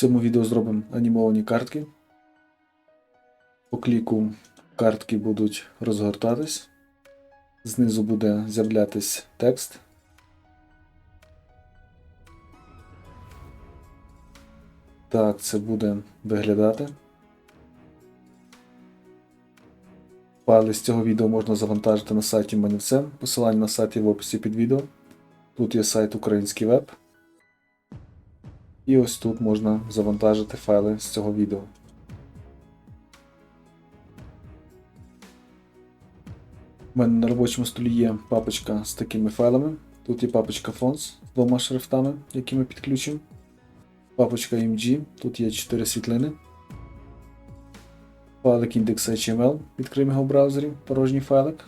цьому відео зробимо анімовані картки. По кліку картки будуть розгортатись. Знизу буде з'являтись текст. Так, це буде виглядати. Файли з цього відео можна завантажити на сайті Манівцем. Посилання на сайт є в описі під відео. Тут є сайт Український веб. І ось тут можна завантажити файли з цього відео. У мене на робочому столі є папочка з такими файлами. Тут є папочка Fonts з двома шрифтами, які ми підключимо. Папочка MG, тут є 4 світлини. Файлик index.html, відкриємо його в браузері, порожній файлик.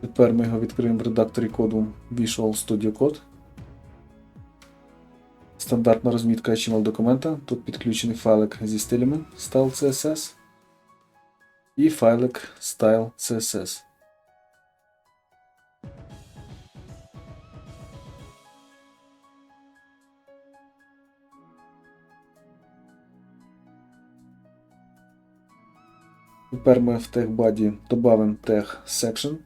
Тепер ми його відкриємо в редакторі коду Visual Studio Code. Стандартна розмітка HTML документа. Тут підключений файлик зі стилями Style CSS і файлик Style CSS. Тепер ми в TechBuddy додамо Tech Section.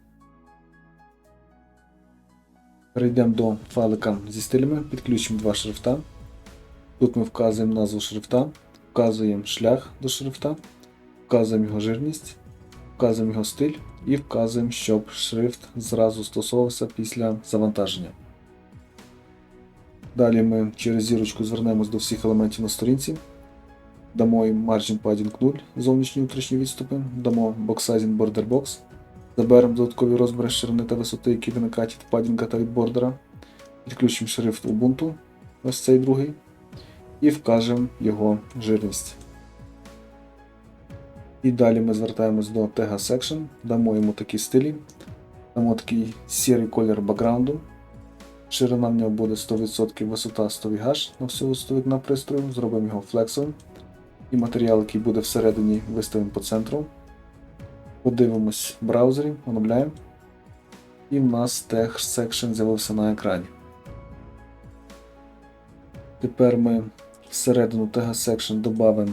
Перейдемо до файлика зі стилями, підключимо два шрифта. Тут ми вказуємо назву шрифта, вказуємо шлях до шрифта, вказуємо його жирність, вказуємо його стиль і вказуємо, щоб шрифт зразу стосовувався після завантаження. Далі ми через зірочку звернемось до всіх елементів на сторінці. Дамо їм Margin Padding 0, зовнішні внутрішні відступи, дамо Box Sizing Border Box, заберемо додаткові розміри ширини та висоти, які виникають від падінга та від бордера, підключимо шрифт Ubuntu, ось цей другий, і вкажемо його жирність. І далі ми звертаємось до Tega Section, дамо йому такі стилі, дамо такий сірий колір бакграунду. Ширина в нього буде 100%, висота 100 VH на всю висоту вікна пристрою, зробимо його флексовим. І матеріал, який буде всередині, виставимо по центру. Подивимось в браузері, оновляємо. І в нас Tag Section з'явився на екрані. Тепер ми всередину Tag Section додамо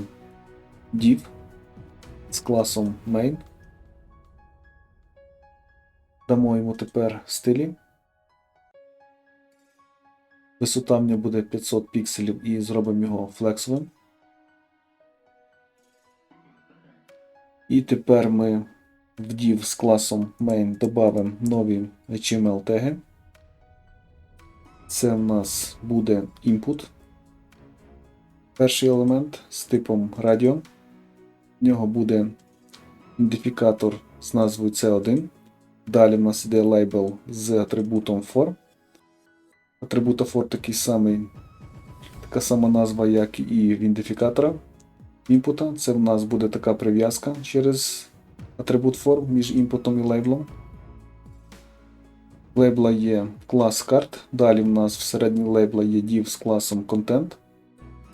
div з класом main. Дамо йому тепер стилі. Висота в нього буде 500 пікселів і зробимо його флексовим. І тепер ми в div з класом main додамо нові HTML теги. Це в нас буде input. Перший елемент з типом radio. В нього буде ідентифікатор з назвою C1. Далі в нас іде лейбл з атрибутом for. Атрибута for такий самий, така сама назва, як і в ідентифікатора імпута. Це в нас буде така прив'язка через атрибут form між імпутом і лейблом. Лейбла є клас карт. Далі в нас всередині лейбла є div з класом content.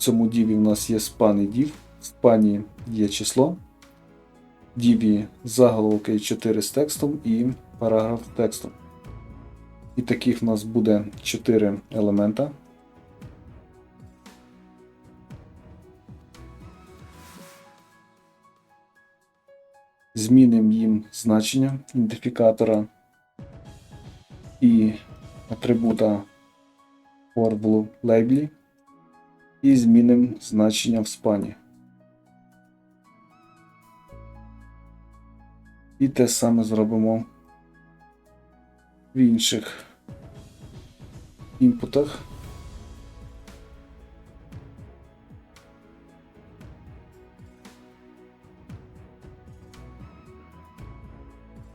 Цьому діві в нас є span і div. В спані є число. Діві заголовок 4 з текстом і параграф з текстом. І таких в нас буде 4 елемента. Змінимо їм значення ідентифікатора і атрибута for в лейблі. І змінимо значення в спані. І те саме зробимо в інших імпутах.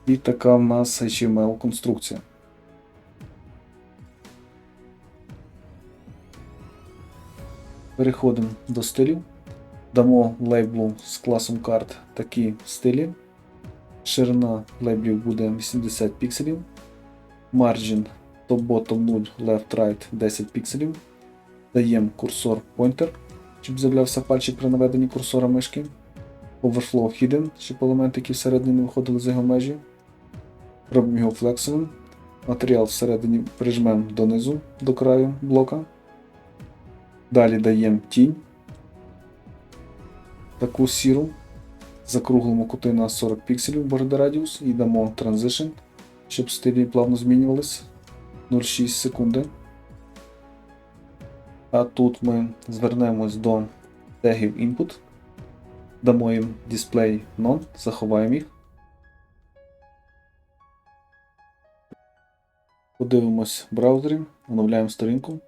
І така в нас HTML конструкція. Переходимо до стилів. Дамо лейблу з класом карт такі стилі. Ширина лейблів буде 80 пікселів. Margin top-bottom 0, left-right 10 пікселів. Даємо курсор pointer, щоб з'являвся пальчик при наведенні курсора мишки. Overflow hidden, щоб елементи, які всередині не виходили з його межі. Робимо його флексовим. Матеріал всередині прижмемо донизу до краю блока. Далі даємо тінь. Таку сіру. Закруглимо кути на 40 пікселів border радіус і дамо Transition, щоб стилі плавно змінювались 0,6 секунди. А тут ми звернемось до тегів input, дамо їм display none, заховаємо їх. Подивимось в браузері, оновляємо сторінку.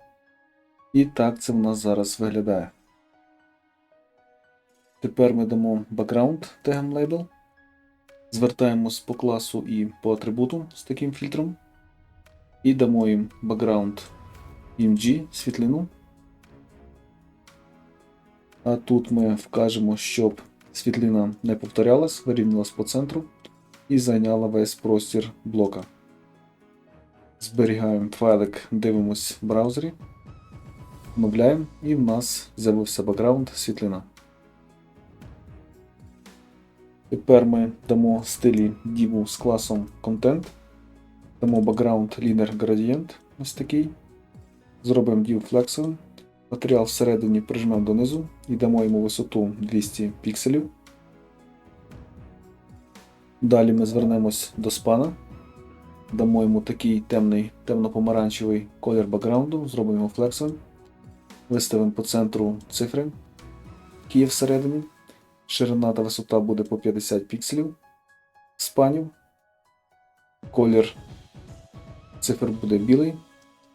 І так це в нас зараз виглядає. Тепер ми дамо background тегом label. Звертаємось по класу і по атрибуту з таким фільтром. І дамо їм background img світлину. А тут ми вкажемо, щоб світлина не повторялась, вирівнялась по центру і зайняла весь простір блока. Зберігаємо файлик, дивимось в браузері, оновляємо і в нас з'явився бекграунд світлина. Тепер ми дамо стилі діву з класом Content, дамо background linear gradient, ось такий. Зробимо div flexовим. Матеріал всередині прижмемо донизу і дамо йому висоту 200 пікселів. Далі ми звернемось до спана. Дамо йому такий темний темно-помаранчевий колір бекграунду, зробимо його флексовим. Виставимо по центру цифри, які є всередині. Ширина та висота буде по 50 пікселів спанів. Колір цифр буде білий,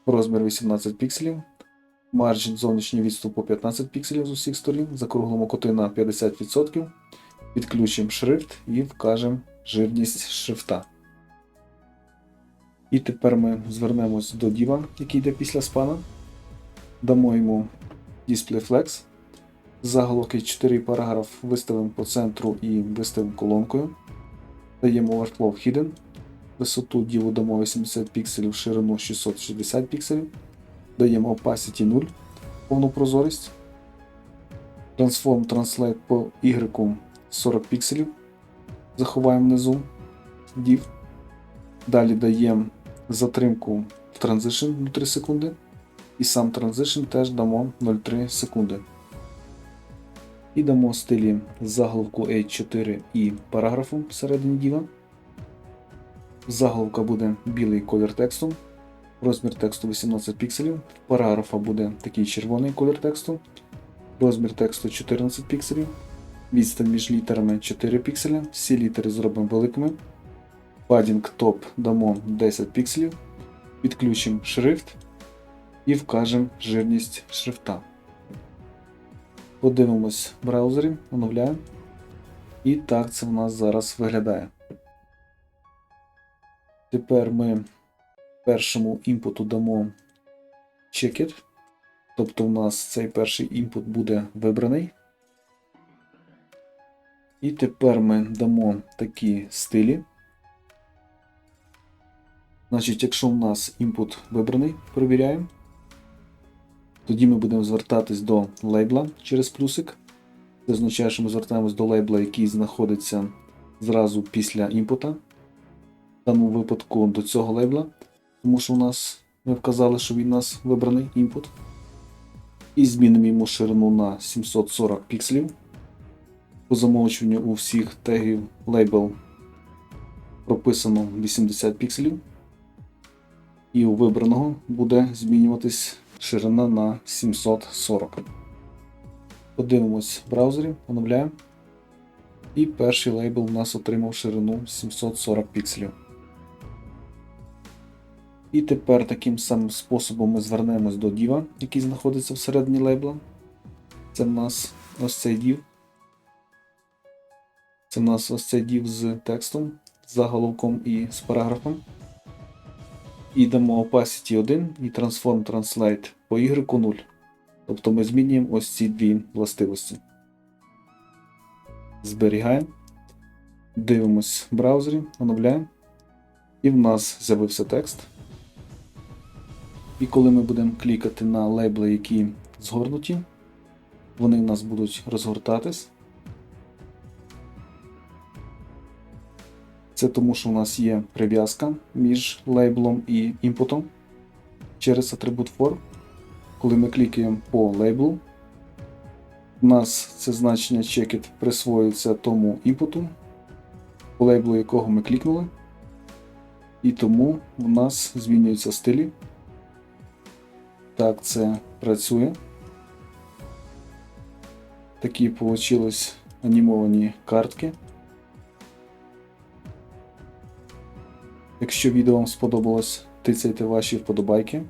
розмір 18 пікселів. Марджин зовнішній відступ по 15 пікселів з усіх сторін. Закруглимо коти на 50%. Підключимо шрифт і вкажемо жирність шрифта. І тепер ми звернемось до діва, який йде після спана. Дамо йому Display Flex. Заголовки 4 параграф виставимо по центру і виставимо колонкою. Даємо Overflow Hidden. Висоту діву дамо 80 пікселів, ширину 660 пікселів. Даємо Opacity 0, повну прозорість. Transform Translate по Y 40 пікселів. Заховаємо внизу div. Далі даємо затримку в Transition 0,3 секунди. І сам Transition теж дамо 0,3 секунди. І дамо стилі заголовку H4 і параграфу всередині діва. Заголовка буде білий колір тексту. Розмір тексту 18 пікселів. Параграфа буде такий червоний колір тексту. Розмір тексту 14 пікселів. Відстань між літерами 4 пікселя. Всі літери зробимо великими. Padding Top дамо 10 пікселів. Підключимо шрифт і вкажемо жирність шрифта. Подивимось в браузері, оновляємо. І так це в нас зараз виглядає. Тепер ми першому імпуту дамо checkit. Тобто у нас цей перший імпут буде вибраний. І тепер ми дамо такі стилі. Значить, якщо у нас імпут вибраний, перевіряємо. Тоді ми будемо звертатись до лейбла через плюсик. Це означає, що ми звертаємось до лейбла, який знаходиться зразу після імпута. В даному випадку до цього лейбла, тому що у нас ми вказали, що він у нас вибраний імпут. І змінимо йому ширину на 740 пікселів. По замовчуванню у всіх тегів лейбл прописано 80 пікселів. І у вибраного буде змінюватись ширина на 740. Подивимось в браузері, оновляємо. І перший лейбл у нас отримав ширину 740 пікселів. І тепер таким самим способом ми звернемось до діва, який знаходиться всередині лейбла. Це в нас ось цей дів. Це в нас ось цей дів з текстом, з заголовком і з параграфом. І дамо Opacity 1 і Transform Translate по Y 0. Тобто ми змінюємо ось ці дві властивості. Зберігаємо. Дивимось в браузері, оновляємо. І в нас з'явився текст. І коли ми будемо клікати на лейбли, які згорнуті, вони в нас будуть розгортатись. Це тому, що у нас є прив'язка між лейблом і імпутом через атрибут for. коли ми клікаємо по лейблу, у нас це значення checked присвоюється тому імпуту, по лейблу якого ми клікнули. І тому у нас змінюються стилі. Так це працює. Такі вийшли анімовані картки. Якщо відео вам сподобалось, тицяйте ваші вподобайки.